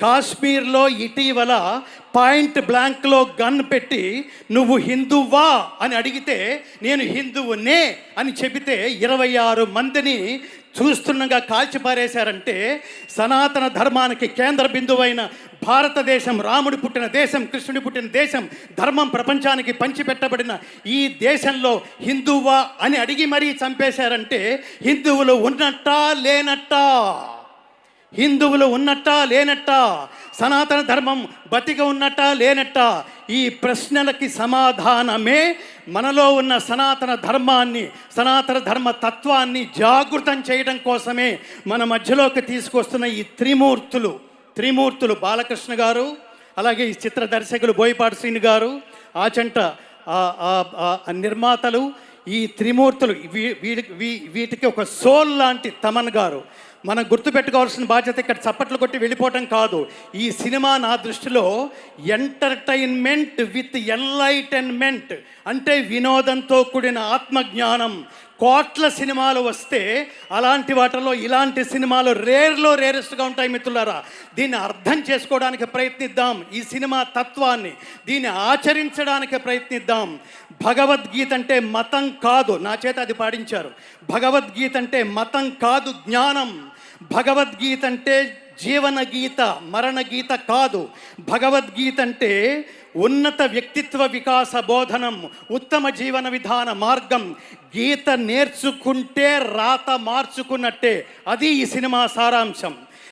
కాశ్మీర్లో ఇటీవల point బ్లాంక్లో gun పెట్టి నువ్వు హిందువా అని అడిగితే నేను హిందువునే అని చెబితే ఇరవై ఆరు మందిని చూస్తుండగా కాల్చిపారేశారంటే సనాతన ధర్మానికి కేంద్ర బిందువైన భారతదేశం రాముడు పుట్టిన దేశం కృష్ణుడి పుట్టిన దేశం ధర్మం ప్రపంచానికి పంచిపెట్టబడిన ఈ దేశంలో హిందువా అని అడిగి మరీ చంపేశారంటే హిందువులు ఉన్నట్టా లేనట్టా? హిందువులు ఉన్నట్టా లేనట్టా? సనాతన ధర్మం బతిక ఉన్నట్టా లేనట్టా? ఈ ప్రశ్నలకి సమాధానమే మనలో ఉన్న సనాతన ధర్మాన్ని సనాతన ధర్మ తత్వాన్ని జాగృతం చేయడం కోసమే మన మధ్యలోకి తీసుకొస్తున్న ఈ త్రిమూర్తులు. త్రిమూర్తులు బాలకృష్ణ గారు అలాగే ఈ చిత్ర దర్శకులు బోయపాటి శ్రీని గారు ఆచంట ఆ- ఆ- నిర్మాతలు ఈ త్రిమూర్తులు వీ- వీ- వీటికి ఒక సోల్ లాంటి తమన్ గారు. మనం గుర్తుపెట్టుకోవాల్సిన బాధ్యత ఇక్కడ చప్పట్లు కొట్టి వెళ్ళిపోవటం కాదు. ఈ సినిమా నా దృష్టిలో ఎంటర్టైన్మెంట్ విత్ ఎన్లైటన్మెంట్ అంటే వినోదంతో కూడిన ఆత్మజ్ఞానం. కోట్ల సినిమాలు వస్తే అలాంటి వాటిలో ఇలాంటి సినిమాలు రేర్లో రేరెస్ట్గా ఉంటాయి మిత్రులారా. దీన్ని అర్థం చేసుకోవడానికి ప్రయత్నిద్దాం ఈ సినిమా తత్వాన్ని. దీన్ని ఆచరించడానికి ప్రయత్నిద్దాం. భగవద్గీత అంటే మతం కాదు నా చేత అది పాడించారు. భగవద్గీత అంటే మతం కాదు జ్ఞానం. భగవద్గీత అంటే జీవన గీత మరణ గీత కాదు. భగవద్గీత అంటే ఉన్నత వ్యక్తిత్వ వికాస బోధనం ఉత్తమ జీవన విధాన మార్గం గీత నేర్చుకుంటే రాత మార్చుకున్నట్టే. అది ఈ సినిమా సారాంశం.